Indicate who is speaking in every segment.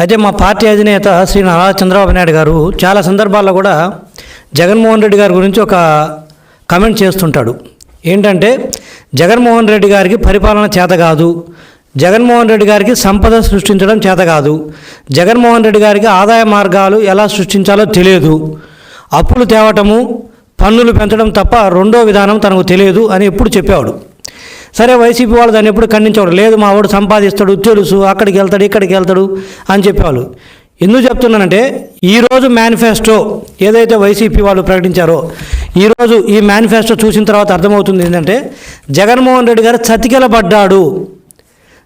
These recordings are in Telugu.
Speaker 1: అయితే మా పార్టీ అధినేత శ్రీ నారా చంద్రబాబు నాయుడు గారు చాలా సందర్భాల్లో కూడా జగన్మోహన్ రెడ్డి గారి గురించి ఒక కమెంట్ చేస్తుంటాడు. ఏంటంటే జగన్మోహన్ రెడ్డి గారికి పరిపాలన చేత కాదు జగన్మోహన్ రెడ్డి గారికి సంపద సృష్టించడం చేత కాదు జగన్మోహన్ రెడ్డి గారికి ఆదాయ మార్గాలు ఎలా సృష్టించాలో తెలియదు అప్పులు తేవటము పన్నులు పెంచడం తప్ప రెండో విధానం తనకు తెలియదు అని ఎప్పుడు చెప్పేవాడు. సరే వైసీపీ వాళ్ళు దాన్ని ఎప్పుడు ఖండించేవాడు లేదు మా వాడు సంపాదిస్తాడు తెలుసు అక్కడికి వెళ్తాడు ఇక్కడికి వెళ్తాడు అని చెప్పేవాళ్ళు. ఎందుకు చెప్తున్నానంటే ఈరోజు మేనిఫెస్టో ఏదైతే వైసీపీ వాళ్ళు ప్రకటించారో ఈరోజు ఈ మేనిఫెస్టో చూసిన తర్వాత అర్థమవుతుంది ఏంటంటే జగన్మోహన్ రెడ్డి గారు చతికిలబడ్డాడు.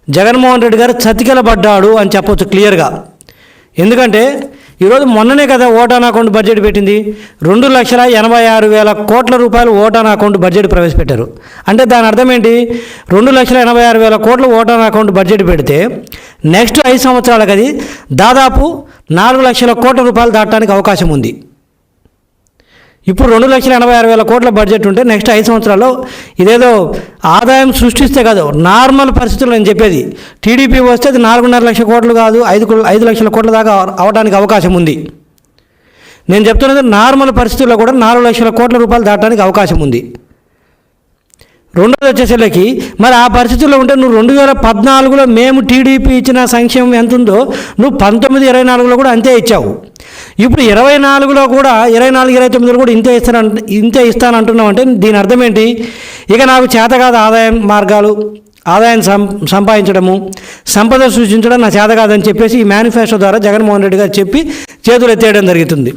Speaker 1: జగన్మోహన్ రెడ్డి గారు చతికిలబడ్డాడు అని చెప్పొచ్చు క్లియర్గా. ఎందుకంటే ఈరోజు మొన్ననే కదా ఓటాన్ అకౌంట్ బడ్జెట్ పెట్టింది. రెండు లక్షల ఎనభై ఆరు వేల కోట్ల రూపాయలు ఓటాన్ అకౌంట్ బడ్జెట్ ప్రవేశపెట్టారు. అంటే దాని అర్థం ఏంటి? రెండు లక్షల ఎనభై ఆరు వేల కోట్ల ఓటాన్ అకౌంట్ బడ్జెట్ పెడితే నెక్స్ట్ ఐదు సంవత్సరాలకు అది దాదాపు నాలుగు లక్షల కోట్ల రూపాయలు దాటడానికి అవకాశం ఉంది. ఇప్పుడు రెండు లక్షల ఎనభై ఆరు వేల కోట్ల బడ్జెట్ ఉంటే నెక్స్ట్ ఐదు సంవత్సరాల్లో ఇదేదో ఆదాయం సృష్టిస్తే కాదు నార్మల్ పరిస్థితులు నేను చెప్పేది. టీడీపీ వస్తే అది నాలుగున్నర లక్షల కోట్లు కాదు ఐదు ఐదు లక్షల కోట్ల దాకా అవడానికి అవకాశం ఉంది. నేను చెప్తున్నది నార్మల్ పరిస్థితుల్లో కూడా నాలుగు లక్షల కోట్ల రూపాయలు దాటడానికి అవకాశం ఉంది. రెండోది వచ్చేసరికి మరి ఆ పరిస్థితుల్లో ఉంటే నువ్వు రెండు వేల పద్నాలుగులో మేము టీడీపీ ఇచ్చిన సంక్షేమం ఎంత ఉందో నువ్వు పంతొమ్మిది ఇరవై నాలుగులో కూడా అంతే ఇచ్చావు. ఇప్పుడు ఇరవై నాలుగులో కూడా ఇరవై నాలుగు ఇరవై తొమ్మిదిలో కూడా ఇంతే ఇస్తాను ఇంతే ఇస్తాను అంటున్నామంటే దీని అర్థం ఏంటి? ఇక నాకు చేత కాదు ఆదాయం మార్గాలు ఆదాయం సం సంపాదించడము సంపద సృష్టించడం నా చేత కాదని చెప్పేసి ఈ మేనిఫెస్టో ద్వారా జగన్మోహన్ రెడ్డి గారు చెప్పి చేతులు ఎత్తేయడం జరుగుతుంది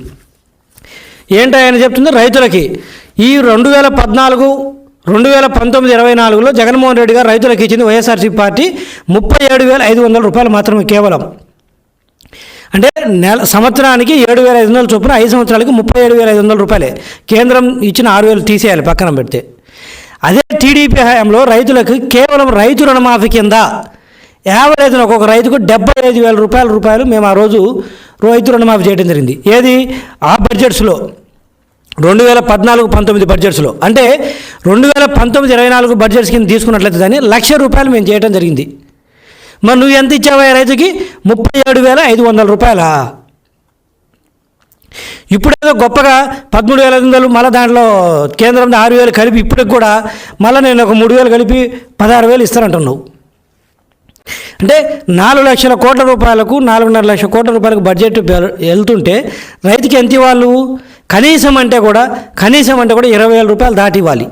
Speaker 1: ఏంటని చెప్తుంది? రైతులకి ఈ రెండు వేల పద్నాలుగు రెండు వేల పంతొమ్మిది ఇరవై నాలుగులో జగన్మోహన్ రెడ్డి గారు రైతులకు ఇచ్చింది వైఎస్ఆర్సీ పార్టీ ముప్పై ఏడు వేల ఐదు వందల రూపాయలు మాత్రమే కేవలం. అంటే నెల సంవత్సరానికి ఏడు వేల ఐదు వందల చొప్పున ఐదు సంవత్సరాలకి ముప్పై ఏడు వేల ఐదు వందల రూపాయలే. కేంద్రం ఇచ్చిన ఆరు వేలు తీసేయాలి పక్కన పెడితే. అదే టీడీపీ హయాంలో రైతులకు కేవలం రైతు రుణమాఫీ కింద యావరేజ్ ఒక్కొక్క రైతుకు డెబ్బై ఐదు వేల రూపాయల రూపాయలు మేము ఆ రోజు రైతు రుణమాఫీ చేయడం జరిగింది. ఏది? ఆ బడ్జెట్స్లో. రెండు వేల పద్నాలుగు పంతొమ్మిది బడ్జెట్స్లో. అంటే రెండు వేల పంతొమ్మిది ఇరవై నాలుగు బడ్జెట్స్ కింద తీసుకున్నట్లయితే దాన్ని లక్ష రూపాయలు మేము చేయడం జరిగింది. మరి నువ్వు ఎంత ఇచ్చావా రైతుకి? ముప్పై ఏడు వేల ఐదు వందల రూపాయలా. ఇప్పుడేదో గొప్పగా పదమూడు వేల ఐదు వందలు మళ్ళీ దాంట్లో కేంద్రం ఆరు వేలు కలిపి ఇప్పటికి కూడా మళ్ళీ నేను ఒక మూడు వేలు కలిపి పదహారు వేలు ఇస్తానంటున్నావు. అంటే నాలుగు లక్షల కోట్ల రూపాయలకు నాలుగున్నర లక్షల కోట్ల రూపాయలకు బడ్జెట్ వెళ్తుంటే రైతుకి ఎంత ఇవ్వాలి? కనీసం అంటే కూడా కనీసం అంటే కూడా ఇరవై వేల రూపాయలు దాటి ఇవ్వాలి.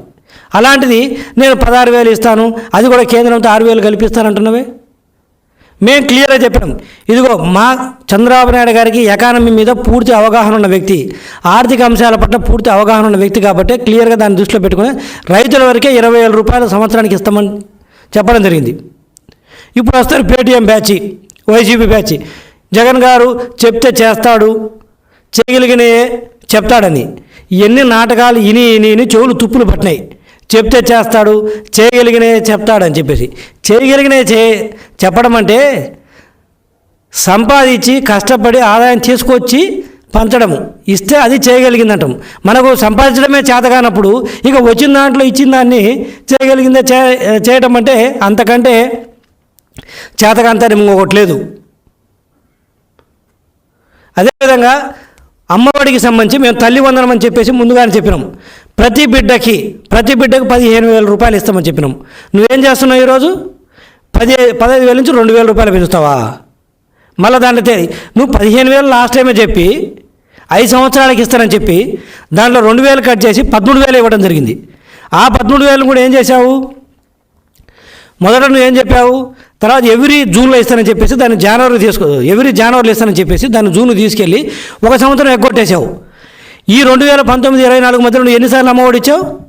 Speaker 1: అలాంటిది నేను పదహారు వేలు ఇస్తాను అది కూడా కేంద్రంతో ఆరు వేలు కల్పిస్తానంటున్నవే? మేము క్లియర్గా చెప్పినాం. ఇదిగో మా చంద్రబాబు నాయుడు గారికి ఎకానమీ మీద పూర్తి అవగాహన ఉన్న వ్యక్తి ఆర్థిక అంశాల పట్ల పూర్తి అవగాహన ఉన్న వ్యక్తి కాబట్టి క్లియర్గా దాన్ని దృష్టిలో పెట్టుకుని రైతుల వరకే ఇరవై వేల రూపాయలు సంవత్సరానికి ఇస్తామని చెప్పడం జరిగింది. ఇప్పుడు వస్తారు Paytm batch YCP batch. Jagan గారు చెప్తే చేస్తాడు చేయగలిగిన చెప్తాడని. ఎన్ని నాటకాలు ఇని ఇని ఇని చెవులు తుప్పులు పట్టినాయి. చెప్తే చేస్తాడు చేయగలిగినే చెప్తాడని చెప్పేసి. చేయగలిగినే చే చెప్పడం అంటే సంపాదించి కష్టపడి ఆదాయం తీసుకొచ్చి పంచడము. ఇస్తే అది చేయగలిగిందంటాం. మనకు సంపాదించడమే చేతగానప్పుడు ఇక వచ్చిన దాంట్లో ఇచ్చిన దాన్ని చేయగలిగిందే చే చేయటం అంటే అంతకంటే చేతకాంతాన్ని ఇంకొకటి లేదు. అదేవిధంగా అమ్మఒడికి సంబంధించి మేము తల్లి వందనం అని చెప్పేసి ముందుగానే చెప్పినాం. ప్రతి బిడ్డకి ప్రతి బిడ్డకు పదిహేను వేల రూపాయలు ఇస్తామని చెప్పినాం. నువ్వేం చేస్తున్నావు ఈరోజు? పది పదహైదు వేల నుంచి రెండు వేల రూపాయలు పెంచుతావా? మళ్ళీ దాంట్లో నువ్వు పదిహేను వేలు లాస్ట్ టైమే చెప్పి ఐదు సంవత్సరాలకి ఇస్తానని చెప్పి దాంట్లో రెండు వేలు కట్ చేసి పదమూడు వేలు ఇవ్వడం జరిగింది. ఆ పదమూడు వేలు కూడా ఏం చేశావు? మొదట నువ్వు ఏం చెప్పావు? తర్వాత ఎవ్రీ జూన్లో ఇస్తానని చెప్పేసి దాన్ని జనవరి తీసుకో ఎవ్రీ జనవరిలో ఇస్తానని చెప్పేసి దాన్ని జూన్ తీసుకెళ్ళి ఒక సంవత్సరం ఎగ్గొట్టేశావు. ఈ రెండు వేల పంతొమ్మిది ఇరవై నాలుగు మధ్యలో నువ్వు ఎన్నిసార్లు అమ్మఒడి ఇచ్చావు?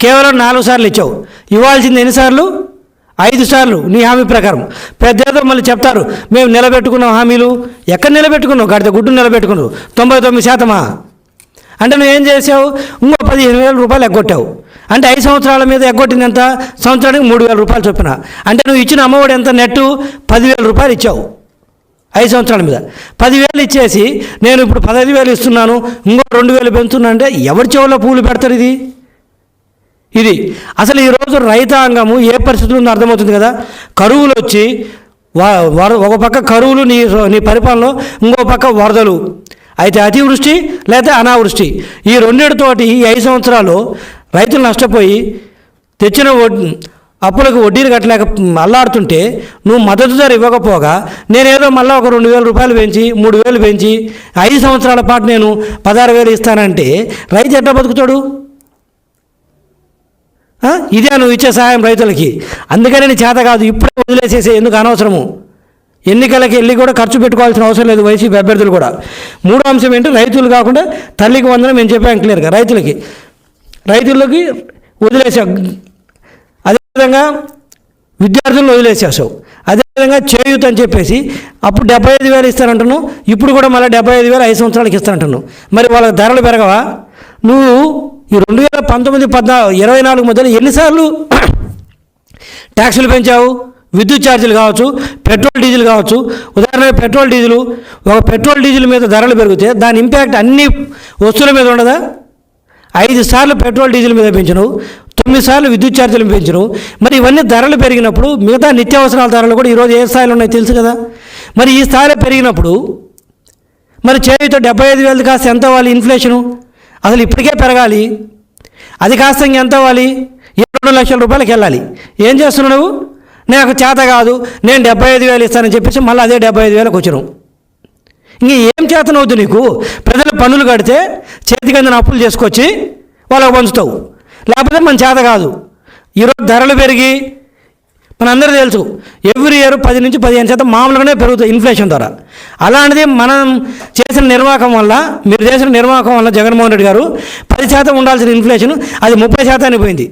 Speaker 1: కేవలం నాలుగు సార్లు ఇచ్చావు. ఇవ్వాల్సింది ఎన్నిసార్లు ఐదు సార్లు నీ హామీ ప్రకారం. పెద్ద మళ్ళీ చెప్తారు మేము నిలబెట్టుకున్నాం హామీలు. ఎక్కడ నిలబెట్టుకున్నావు? గడితే గుడ్డు నిలబెట్టుకున్నావు. తొంభై తొమ్మిది శాతమా? అంటే నువ్వేం చేసావు ఇంకో పదిహేను వేల రూపాయలు ఎగ్గొట్టావు. అంటే ఐదు సంవత్సరాల మీద ఎగ్గొట్టింది ఎంత? సంవత్సరానికి మూడు వేల రూపాయలు చొప్పున. అంటే నువ్వు ఇచ్చిన అమ్మఒడి ఎంత? నెట్టు పదివేల రూపాయలు ఇచ్చావు. ఐదు సంవత్సరాల మీద. పదివేలు ఇచ్చేసి నేను ఇప్పుడు పదహైదు వేలు ఇస్తున్నాను ఇంకో రెండు వేలు పెంచుతున్నా అంటే ఎవరి చెవులో పూలు పెడతారు ఇది? ఇది. అసలు ఈరోజు రైతాంగము ఏ పరిస్థితులు ఉందో అర్థమవుతుంది కదా? కరువులు వచ్చి ఒక పక్క కరువులు నీ నీ పరిపాలనలో ఇంకో పక్క వరదలు. అయితే అతివృష్టి లేదా అనావృష్టి. ఈ రెండింటితోటి ఈ ఐదు సంవత్సరాలు రైతులు నష్టపోయి తెచ్చిన అప్పులకు వడ్డీలు కట్టలేక అల్లాడుతుంటే నువ్వు మద్దతు ధర ఇవ్వకపోగా నేనేదో మళ్ళీ ఒక రెండు వేల రూపాయలు పెంచి మూడు వేలు పెంచి ఐదు సంవత్సరాల పాటు నేను పదహారు వేలు ఇస్తానంటే రైతు ఎట్లా బతుకుతాడు? ఇదే నువ్వు ఇచ్చే సహాయం రైతులకి. అందుకని నేను చేత కాదు ఇప్పుడే వదిలేసేసే ఎందుకు అనవసరము? ఎన్నికలకి వెళ్ళి కూడా ఖర్చు పెట్టుకోవాల్సిన అవసరం లేదు వైసీపీ అభ్యర్థులు కూడా. మూడో అంశం ఏంటి? రైతులు కాకుండా తల్లికి వందనం మేము చెప్పాం క్లియర్గా రైతులకి. రైతులకి వదిలేసే అదేవిధంగా విద్యార్థులను వదిలేసేసావు అదేవిధంగా చేయూత్ అని చెప్పేసి అప్పుడు డెబ్బై ఐదు వేలు ఇస్తానంటున్నావు. ఇప్పుడు కూడా మళ్ళీ డెబ్బై ఐదు వేలు ఐదు సంవత్సరాలకి ఇస్తానంటున్నావు. మరి వాళ్ళ ధరలు పెరగవా? నువ్వు ఈ రెండు వేల పంతొమ్మిది పద్నా ఇరవై నాలుగు మధ్యలో ఎన్నిసార్లు ట్యాక్సులు పెంచావు? విద్యుత్ ఛార్జీలు కావచ్చు పెట్రోల్ డీజిల్ కావచ్చు. ఉదాహరణకు పెట్రోల్ డీజిల్ ఒక పెట్రోల్ డీజిల్ మీద ధరలు పెరిగితే దాని ఇంపాక్ట్ అన్ని వస్తువుల మీద ఉండదా? ఐదు సార్లు పెట్రోల్ డీజిల్ మీద పెంచను తొమ్మిది సార్లు విద్యుత్ ఛార్జీలు పెంచరు మరి ఇవన్నీ ధరలు పెరిగినప్పుడు మిగతా నిత్యావసరాల ధరలు కూడా ఈరోజు ఏ స్థాయిలో ఉన్నాయో తెలుసు కదా? మరి ఈ స్థాయిలో పెరిగినప్పుడు మరి చేతితో డెబ్బై ఐదు వేలు కాస్త ఎంత అవ్వాలి ఇన్ఫ్లేషను అసలు ఇప్పటికే పెరగాలి. అది కాస్త ఇంకెంత అవ్వాలి? ఇరవై రెండు లక్షల రూపాయలకి వెళ్ళాలి. ఏం చేస్తున్నావు నువ్వు? నాకు చేత కాదు నేను డెబ్బై ఐదు వేలు ఇస్తానని చెప్పేసి మళ్ళీ అదే డెబ్బై ఐదు వేలకు వచ్చినావు. ఇంక ఏం చేతనవుద్దు నీకు? ప్రజలు పన్నులు కడితే చేతికి అందిన అప్పులు చేసుకొచ్చి వాళ్ళకు పంచుతావు. లేకపోతే మన చేత కాదు. ఈరోజు ధరలు పెరిగి మనందరూ తెలుసు ఎవ్రీ ఇయర్ పది నుంచి పదిహేను శాతం మామూలుగానే పెరుగుతాయి ఇన్ఫ్లేషన్ ద్వారా. అలాంటిది మనం చేసిన నిర్వాహకం వల్ల మీరు చేసిన నిర్వాహకం వల్ల జగన్మోహన్ రెడ్డి గారు పది శాతం ఉండాల్సిన ఇన్ఫ్లేషన్ అది ముప్పై శాతానికి పోయింది.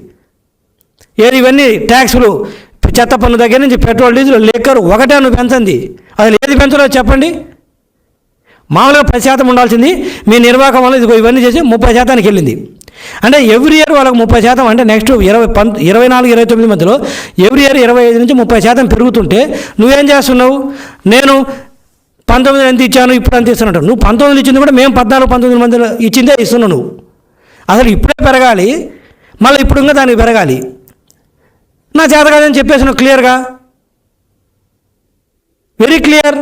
Speaker 1: ఏది ఇవన్నీ ట్యాక్సులు చెత్త పన్ను దగ్గర నుంచి పెట్రోల్ డీజిల్ లెక్కరు ఒకటే నువ్వు పెంచండి. అసలు ఏది పెంచలో చెప్పండి. మామూలుగా పది శాతం ఉండాల్సింది మీ నిర్వాహకం వల్ల ఇదిగో ఇవన్నీ చేసి ముప్పై శాతానికి వెళ్ళింది. అంటే ఎవ్రీ ఇయర్ వాళ్ళకి ముప్పై శాతం అంటే నెక్స్ట్ ఇరవై పంత ఇరవై నాలుగు ఇరవై తొమ్మిది మధ్యలో ఎవ్రీ ఇయర్ ఇరవై ఐదు నుంచి ముప్పై శాతం పెరుగుతుంటే నువ్వేం చేస్తున్నావు? నేను పంతొమ్మిది ఎంత ఇచ్చాను ఇప్పుడు అంత ఇస్తున్నట్టు నువ్వు పంతొమ్మిది ఇచ్చింది కూడా మేము పద్నాలుగు పంతొమ్మిది మంది ఇచ్చిందే ఇస్తున్నావు నువ్వు. అసలు ఇప్పుడే పెరగాలి మళ్ళీ ఇప్పుడు ఇంకా దానికి పెరగాలి. నా చేత కాదని చెప్పేసిన క్లియర్గా వెరీ క్లియర్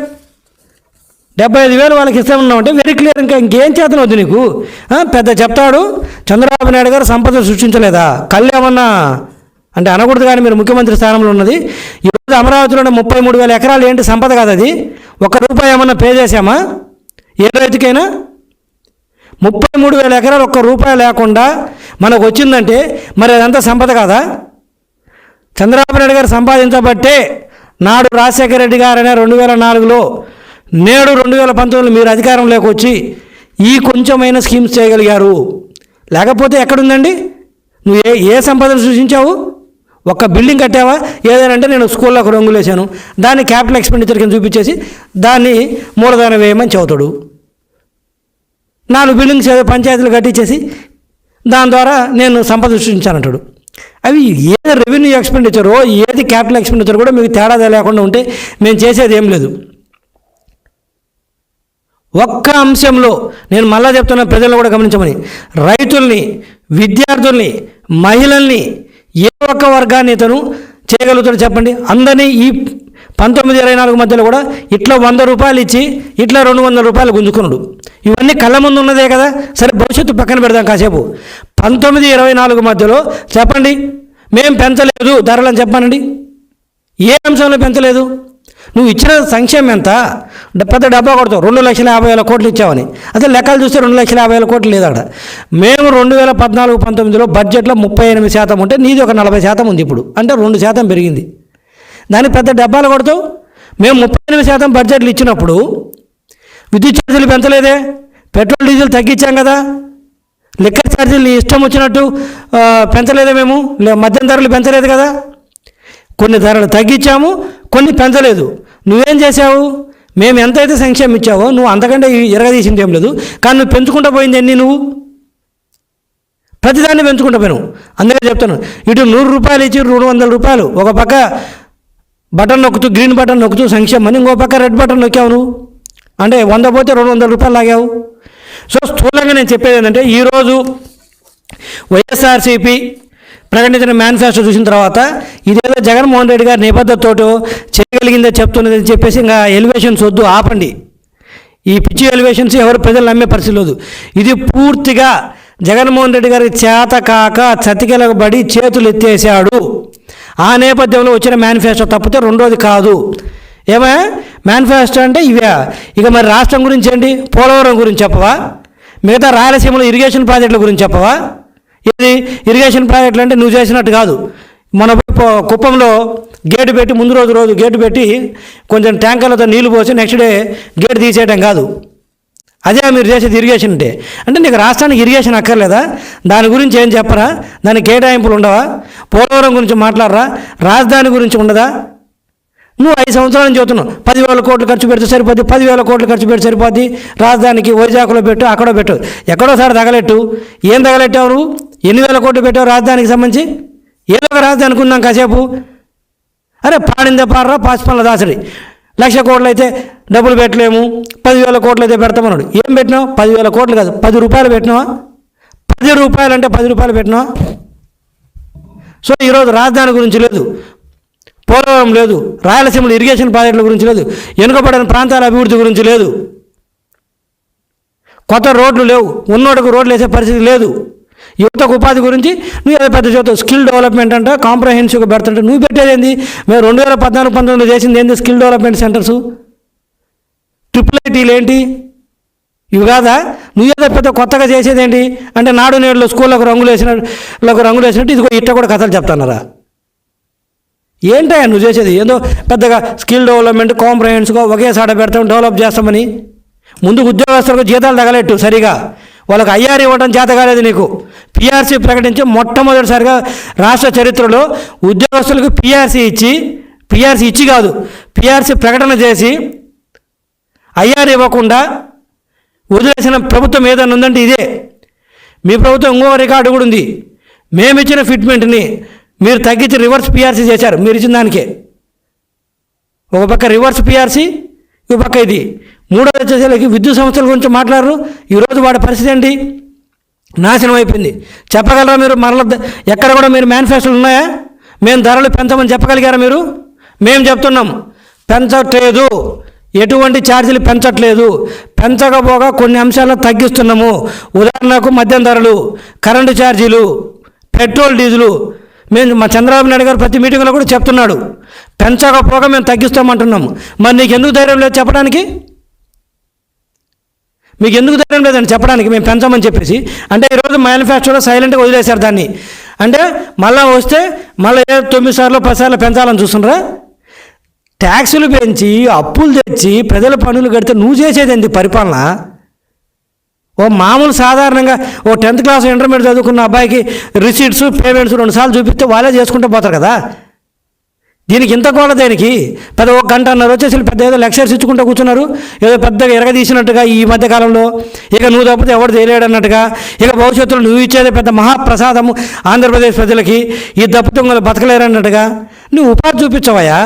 Speaker 1: డెబ్బై ఐదు వేలు వాళ్ళకి ఇస్తామన్నావు అంటే వెరీ క్లియర్ ఇంకా ఇంకేం చేతను వద్దు నీకు పెద్ద చెప్తాడు చంద్రబాబు నాయుడు గారు సంపద సృష్టించలేదా? కళ్ళు ఏమన్నా అంటే అనకూడదు కానీ మీరు ముఖ్యమంత్రి స్థానంలో ఉన్నది. ఈరోజు అమరావతిలో ఉన్న ముప్పై మూడు వేల ఎకరాలు ఏంటి సంపద కాదు అది? ఒక్క రూపాయి ఏమన్నా పే చేశామా? ఏ రైతుకైనా? ముప్పై మూడు వేల ఎకరాలు ఒక్క రూపాయి లేకుండా మనకు వచ్చిందంటే మరి అదంతా సంపద కాదా? చంద్రబాబు నాయుడు గారు సంపాదించబట్టే నాడు రాజశేఖర రెడ్డి గారనే రెండు వేల నాలుగులో నేడు రెండు వేల పంతొమ్మిదిలో మీరు అధికారంలోకి వచ్చి ఈ కొంచెమైన స్కీమ్స్ చేయగలిగారు. లేకపోతే ఎక్కడుందండి? నువ్వు ఏ ఏ సంపదను సృష్టించావు? ఒక్క బిల్డింగ్ కట్టావా? ఏదైనా అంటే నేను స్కూల్లో ఒక రంగులు వేశాను. దాన్ని క్యాపిటల్ ఎక్స్పెండిచర్ కింద చూపించేసి దాన్ని మూలధనం వేయమని చెబుతాడు. నాలుగు బిల్డింగ్స్ ఏదో పంచాయతీలు కట్టించేసి దాని ద్వారా నేను సంపద సృష్టించానంటాడు అవి ఏది రెవెన్యూ ఎక్స్పెండిచరో ఏది క్యాపిటల్ ఎక్స్పెండిచర్ కూడా మీకు తేడా లేకుండా ఉంటే మేము చేసేది ఏం లేదు. ఒక్క అంశంలో నేను మళ్ళా చెప్తున్న ప్రజలను కూడా గమనించమని. రైతుల్ని విద్యార్థుల్ని మహిళల్ని ఏ ఒక్క వర్గాన్ని ఇతను చేయగలుగుతాడు చెప్పండి? అందరినీ ఈ పంతొమ్మిది ఇరవై నాలుగు మధ్యలో కూడా ఇట్లా వంద రూపాయలు ఇచ్చి ఇట్లా రెండు వందల రూపాయలు గుంజుకున్నాడు. ఇవన్నీ కళ్ళ ముందు ఉన్నదే కదా? సరే భవిష్యత్తు పక్కన పెడదాం కాసేపు. పంతొమ్మిది ఇరవై నాలుగు మధ్యలో చెప్పండి. మేము పెంచలేదు ధరలను చెప్పానండి. ఏ అంశంలో పెంచలేదు? నువ్వు ఇచ్చిన సంక్షేమం ఎంత? పెద్ద డబ్బా కొడతావు. రెండు లక్షల యాభై వేల కోట్లు ఇచ్చావని. అసలు లెక్కలు చూస్తే రెండు లక్షల యాభై వేల కోట్లు లేదు మేము రెండు వేల పద్నాలుగు పంతొమ్మిదిలో బడ్జెట్లో ముప్పై ఎనిమిది శాతం ఉంటే నీది ఒక నలభై శాతం ఉంది ఇప్పుడు. అంటే రెండు శాతం పెరిగింది. దానికి పెద్ద డబ్బాలు కొడతావు. మేము ముప్పై ఎనిమిది శాతం బడ్జెట్లు ఇచ్చినప్పుడు విద్యుత్ ఛార్జీలు పెంచలేదే. పెట్రోల్ డీజిల్ తగ్గించాం కదా. లిక్కర్ ఛార్జీలు నీ ఇష్టం వచ్చినట్టు పెంచలేదే మేము. మద్యం ధరలు పెంచలేదు కదా. కొన్ని ధరలు తగ్గించాము కొన్ని పెంచలేదు. నువ్వేం చేసావు మేము ఎంతైతే సంక్షేమం ఇచ్చావో నువ్వు అంతకంటే ఎరగదీసింది ఏం లేదు. కానీ నువ్వు పెంచుకుంటూ పోయింది ఎన్ని నువ్వు? ప్రతిదాన్ని పెంచుకుంటూ పోయినావు. అందుకే చెప్తాను. ఇటు నూరు రూపాయలు ఇచ్చి రెండు వందల రూపాయలు. ఒక పక్క బటన్ నొక్కుతూ గ్రీన్ బటన్ నొక్కుతూ సంక్షేమం అని ఇంకో పక్క రెడ్ బటన్ నొక్కావు నువ్వు. అంటే వంద పోతే రెండు వందల రూపాయలు లాగావు. సో స్థూలంగా నేను చెప్పేది ఏంటంటే ఈరోజు వైఎస్ఆర్సీపీ ప్రకటించిన మేనిఫెస్టో చూసిన తర్వాత ఇదేదో జగన్మోహన్ రెడ్డి గారి నిబద్ధతతో చేయగలిగిందే చెప్తున్నది అని చెప్పేసి ఇంకా ఎలివేషన్స్ వద్దు ఆపండి. ఈ పిచ్చి ఎలివేషన్స్ ఎవరు ప్రజలు నమ్మే పరిస్థితి లేదు. ఇది పూర్తిగా జగన్మోహన్ రెడ్డి గారి చేత కాక చతికిలబడి చేతులు ఎత్తేసాడు ఆ నేపథ్యంలో వచ్చిన మేనిఫెస్టో తప్పితే రెండోది కాదు. ఏమే? మేనిఫెస్టో అంటే ఇవే. ఇక మరి రాష్ట్రం గురించి ఏంటి? పోలవరం గురించి చెప్పవా? మిగతా రాయలసీమలో ఇరిగేషన్ ప్రాజెక్టుల గురించి చెప్పవా? ఇది ఇరిగేషన్ ప్రాజెక్టులు అంటే నువ్వు చేసినట్టు కాదు. మన కుప్పంలో గేటు పెట్టి ముందు రోజు రోజు గేటు పెట్టి కొంచెం ట్యాంకర్లతో నీళ్ళు పోసి నెక్స్ట్ డే గేటు తీసేయడం కాదు. అదే మీరు చేసేది ఇరిగేషన్ అంటే. అంటే నీకు రాష్ట్రానికి ఇరిగేషన్ అక్కర్లేదా? దాని గురించి ఏం చెప్పరా? దానికి కేటాయింపులు ఉండవా? పోలవరం గురించి మాట్లాడరా? రాజధాని గురించి ఉండదా? నువ్వు ఐదు సంవత్సరాలు నుంచి చెబుతున్నావు పదివేల కోట్లు ఖర్చు పెడితే సరిపోద్ది పదివేల కోట్లు ఖర్చు పెడితే సరిపోద్ది. రాజధానికి వైజాగ్లో పెట్టు అక్కడ పెట్టు. ఎక్కడోసారి తగలెట్టు. ఏం తగలెట్టావు నువ్వు? ఎన్ని వేల కోట్లు పెట్టావు రాజధానికి సంబంధించి? ఏదో ఒక రాజధానికి అనుకుందాం కాసేపు? అరే పాడిందే పాడరా పాసిపల్ల దాసరి. లక్ష కోట్లు అయితే డబ్బులు పెట్టలేము పదివేల కోట్లు అయితే పెడతామన్నాడు ఏం పెట్టినావు? పదివేల కోట్లు కాదు పది రూపాయలు పెట్టినావా? పది రూపాయలు అంటే పది రూపాయలు పెట్టినావా? సో ఈరోజు రాజధాని గురించి లేదు పోలవరం లేదు రాయలసీమలో ఇరిగేషన్ ప్రాజెక్టుల గురించి లేదు వెనుకబడిన ప్రాంతాల అభివృద్ధి గురించి లేదు. కొత్త రోడ్లు లేవు ఉన్నోటికి రోడ్లు వేసే పరిస్థితి లేదు. యువతకు ఉపాధి గురించి నువ్వు ఏదో పెద్ద చదువుతావు స్కిల్ డెవలప్మెంట్ అంట కాంప్రహెన్సివ్గా పెడుతుంటే నువ్వు పెట్టేది ఏంది? మేము రెండు వేల పద్నాలుగు పంతొమ్మిదిలో చేసింది ఏంది స్కిల్ డెవలప్మెంట్ సెంటర్స్? ట్రిపుల్ ఐటీలు ఏంటి? ఇవి కాదా? నువ్వు ఏదో పెద్ద కొత్తగా చేసేది ఏంటి? అంటే నాడు నేడులో స్కూళ్ళకు రంగులు వేసినట్టు రంగులు వేసినట్టు ఇదిగో ఇట్ట కూడా కథలు చెప్తున్నారా? ఏంటయ్యా నువ్వు చేసేది? ఏదో పెద్దగా స్కిల్ డెవలప్మెంట్ కాంప్రహెన్స్గా ఒకేసారి పెడతాం డెవలప్ చేస్తామని. ముందు ఉద్యోగస్తులకు జీతాలు తగలెట్టు సరిగా. వాళ్ళకి ఐఆర్ ఇవ్వడం చేత కాలేదు నీకు. పిఆర్సీ ప్రకటించి మొట్టమొదటిసారిగా రాష్ట్ర చరిత్రలో ఉద్యోగస్తులకు పిఆర్సీ ఇచ్చి పిఆర్సీ ఇచ్చి కాదు పిఆర్సీ ప్రకటన చేసి ఐఆర్ ఇవ్వకుండా వదిలేసిన ప్రభుత్వం ఏదైనా ఉందంటే ఇదే. మీ ప్రభుత్వం ఇంకో రికార్డు కూడా ఉంది. మేమిచ్చిన ఫిట్మెంట్ని మీరు తగ్గించి రివర్స్ పిఆర్సీ చేశారు. మీరు ఇచ్చిన దానికే. ఒక పక్క రివర్స్ పిఆర్సీ ఒక పక్క ఇది. మూడోది వచ్చేసరికి విద్యుత్ సంస్థల గురించి మాట్లాడరు. ఈరోజు వాడి పరిస్థితి ఏంటి? నాశనం అయిపోయింది. చెప్పగలరా మీరు? మరల ఎక్కడ కూడా మీరు మేనిఫెస్టోలు ఉన్నాయా? మేము ధరలు పెంచమని చెప్పగలిగారా మీరు? మేము చెప్తున్నాం. పెంచట్లేదు. ఎటువంటి ఛార్జీలు పెంచట్లేదు. పెంచకపోగా కొన్ని అంశాలను తగ్గిస్తున్నాము. ఉదాహరణకు మద్యం ధరలు కరెంటు ఛార్జీలు పెట్రోల్ డీజిలు. మేము మా చంద్రబాబు నాయుడు గారు ప్రతి మీటింగ్లో కూడా చెప్తున్నాడు. పెంచకపోగా మేము తగ్గిస్తామంటున్నాము మరి నీకు ఎందుకు ధైర్యం లేదు చెప్పడానికి? మీకు ఎందుకు ధైర్యం లేదండి చెప్పడానికి? మేము పెంచామని చెప్పేసి. అంటే ఈరోజు మేనిఫెస్టోలో సైలెంట్గా వదిలేశారు దాన్ని. అంటే మళ్ళీ వస్తే మళ్ళీ తొమ్మిది సార్లు పది సార్లు పెంచాలని చూస్తున్నారా? ట్యాక్సులు పెంచి అప్పులు తెచ్చి ప్రజల పనులు కడితే నువ్వు చేసేది ఏంటి పరిపాలన? ఓ మామూలు సాధారణంగా ఓ టెన్త్ క్లాస్ ఇంటర్మీడియట్ చదువుకున్న అబ్బాయికి రిసీట్స్ పేమెంట్స్ రెండు సార్లు చూపిస్తే వాళ్ళే చేసుకుంటూ పోతారు కదా? దీనికి ఇంత కూడా దేనికి? పెద్ద ఒక గంటన్నర వచ్చేసి పెద్ద ఏదో లెక్చర్స్ ఇచ్చుకుంటూ కూర్చున్నారు. ఏదో పెద్దగా ఎరగదీసినట్టుగా ఈ మధ్యకాలంలో ఇక నువ్వు తప్పితే ఎవడు తెలియడన్నట్టుగా ఇక భవిష్యత్తులో నువ్వు ఇచ్చేది పెద్ద మహాప్రసాదము ఆంధ్రప్రదేశ్ ప్రజలకి. ఈ దప్పుతో బతకలేరన్నట్టుగా అన్నట్టుగా. నువ్వు ఉపాధి చూపించవయ్యా?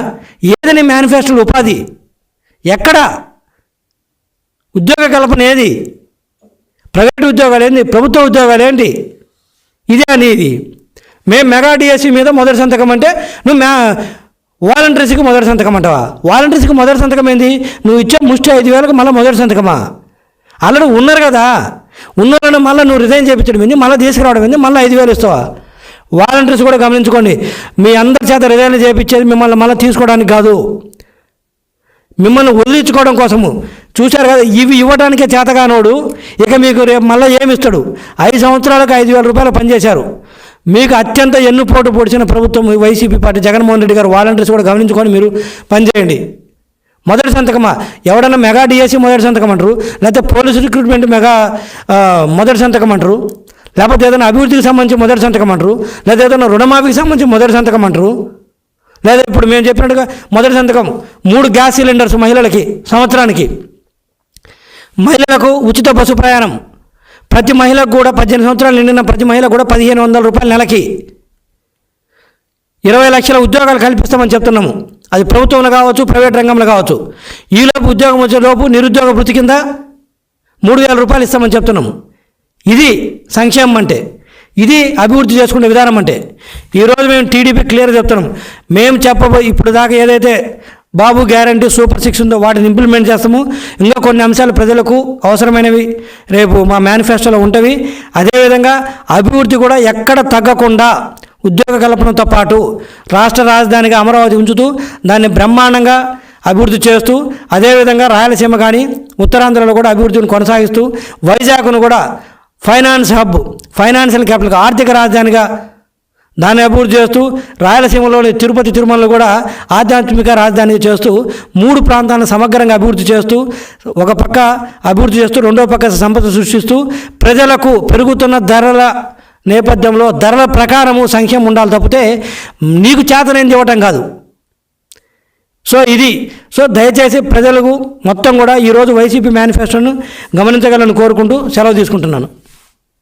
Speaker 1: ఏది నీ మేనిఫెస్టోలో ఉపాధి? ఎక్కడ? ఉద్యోగ కల్పన ఏది? ప్రైవేట్ ఉద్యోగాలు ఏంటి ప్రభుత్వ ఉద్యోగాలు ఏంటి? ఇదే అనేది మేము మెగా డిఎస్సి మీద మొదటి సంతకం అంటే నువ్వు మ్యా వాలంటీర్స్కి మొదటి సంతకం అంటావా? వాలంటీర్స్కి మొదటి సంతకం ఏంది? నువ్వు ఇచ్చే ముష్టి ఐదు వేలకు మళ్ళీ మొదటి సంతకమా? ఆల్రెడీ ఉన్నారు కదా. ఉన్నారని మళ్ళీ నువ్వు రిజైన్ చేయించడం ఏంది? మళ్ళీ తీసుకురావడం ఏంది? మళ్ళీ ఐదు వేలు ఇస్తావా? వాలంటీర్స్ కూడా గమనించుకోండి. మీ అందరి చేత రిజైన్ చేయించేది మిమ్మల్ని మళ్ళీ తీసుకోవడానికి కాదు. మిమ్మల్ని వదిలించుకోవడం కోసము. చూశారు కదా ఇవి ఇవ్వడానికే చేతగానోడు. ఇక మీకు రేపు మళ్ళీ ఏమి ఇస్తాడు? ఐదు సంవత్సరాలకు ఐదు వేల రూపాయలు పనిచేశారు. మీకు అత్యంత ఎన్నుపోటు పొడిచిన ప్రభుత్వం వైసీపీ పార్టీ జగన్మోహన్ రెడ్డి గారు వాలంటీర్స్ కూడా గమనించుకొని మీరు పనిచేయండి. మొదటి సంతకమా? ఎవడన్నా మెగా డిఎస్సి మొదటి సంతకం అంటారు లేకపోతే పోలీస్ రిక్రూట్మెంట్ మెగా మొదటి సంతకం అంటారు లేకపోతే ఏదైనా అభివృద్ధికి సంబంధించి మొదటి సంతకం అంటారు లేదా ఏదైనా రుణమాఫీకి సంబంధించి మొదటి సంతకం అంటారు లేదా ఇప్పుడు మేము చెప్పినట్టుగా మొదటి సంతకం మూడు గ్యాస్ సిలిండర్స్ మహిళలకి సంవత్సరానికి. మహిళలకు ఉచిత బస్సు ప్రయాణం. ప్రతి మహిళకు కూడా పద్దెనిమిది సంవత్సరాలు నిండిన ప్రతి మహిళ కూడా పదిహేను వందల రూపాయల నెలకి ఇరవై లక్షల ఉద్యోగాలు కల్పిస్తామని చెప్తున్నాము. అది ప్రభుత్వంలో కావచ్చు ప్రైవేట్ రంగంలో కావచ్చు. ఈలోపు ఉద్యోగం వచ్చేలోపు నిరుద్యోగ వృత్తి కింద మూడు వేల రూపాయలు ఇస్తామని చెప్తున్నాము. ఇది సంక్షేమం అంటే ఇది అభివృద్ధి చేసుకునే విధానం అంటే. ఈరోజు మేము టీడీపీ క్లియర్ చెప్తున్నాం. మేము చెప్పబో ఇప్పుడు దాకా ఏదైతే బాబు గ్యారంటీ సూపర్ సిక్స్ ఉందో వాటిని ఇంప్లిమెంట్ చేస్తాము. ఇంకా కొన్ని అంశాలు ప్రజలకు అవసరమైనవి. రేపు మా మేనిఫెస్టోలో ఉంటవి. అదేవిధంగా అభివృద్ధి కూడా ఎక్కడ తగ్గకుండా ఉద్యోగ కల్పనతో పాటు రాష్ట్ర రాజధానిగా అమరావతి ఉంచుతూ దాన్ని బ్రహ్మాండంగా అభివృద్ధి చేస్తూ అదేవిధంగా రాయలసీమ కానీ ఉత్తరాంధ్రలో కూడా అభివృద్ధిని కొనసాగిస్తూ వైజాగ్ను కూడా ఫైనాన్స్ హబ్ ఫైనాన్షియల్ క్యాపిటల్ ఆర్థిక రాజధానిగా దాన్ని అభివృద్ధి చేస్తూ రాయలసీమలోని తిరుపతి తిరుమలలో కూడా ఆధ్యాత్మిక రాజధానిగా చేస్తూ మూడు ప్రాంతాలను సమగ్రంగా అభివృద్ధి చేస్తూ ఒక పక్క అభివృద్ధి చేస్తూ రెండో పక్క సంపద సృష్టిస్తూ ప్రజలకు పెరుగుతున్న ధరల నేపథ్యంలో ధరల ప్రకారము సంఖ్యం ఉండాలి తప్పితే నీకు చేతనైంది ఇవ్వటం కాదు. సో ఇది సో దయచేసి ప్రజలకు మొత్తం కూడా ఈరోజు వైసీపీ మేనిఫెస్టోను గమనించగలను కోరుకుంటూ సెలవు తీసుకుంటున్నాను.